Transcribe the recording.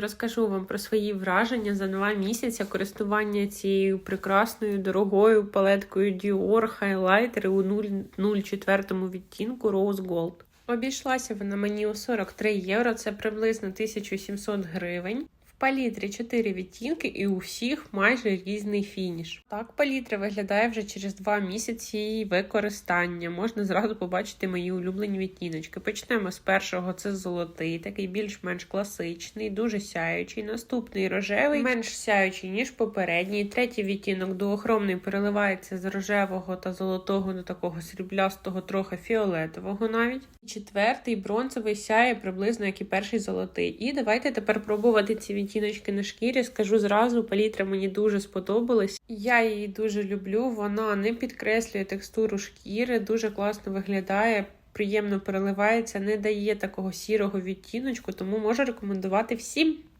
Розкажу вам про свої враження за два місяці користування цією прекрасною дорогою палеткою Dior Highlighter у 004 відтінку Rose Gold. Обійшлася вона мені у 43 євро, це приблизно 1700 гривень. Палітрі 4 відтінки і у всіх майже різний фініш. Так палітра виглядає вже через 2 місяці її використання. Можна зразу побачити мої улюблені відтіночки. Почнемо з першого, це золотий, такий більш-менш класичний, дуже сяючий. Наступний рожевий, менш сяючий, ніж попередній. Третій відтінок дуохромний переливається з рожевого та золотого до такого сріблястого, трохи фіолетового навіть. Четвертий бронзовий сяє приблизно як і перший золотий. І давайте тепер пробувати ці відтіночки на шкірі. Скажу зразу, палітра мені дуже сподобалась. Я її дуже люблю. Вона не підкреслює текстуру шкіри, дуже класно виглядає. Приємно переливається, не дає такого сірого відтіночку, тому можу рекомендувати всім.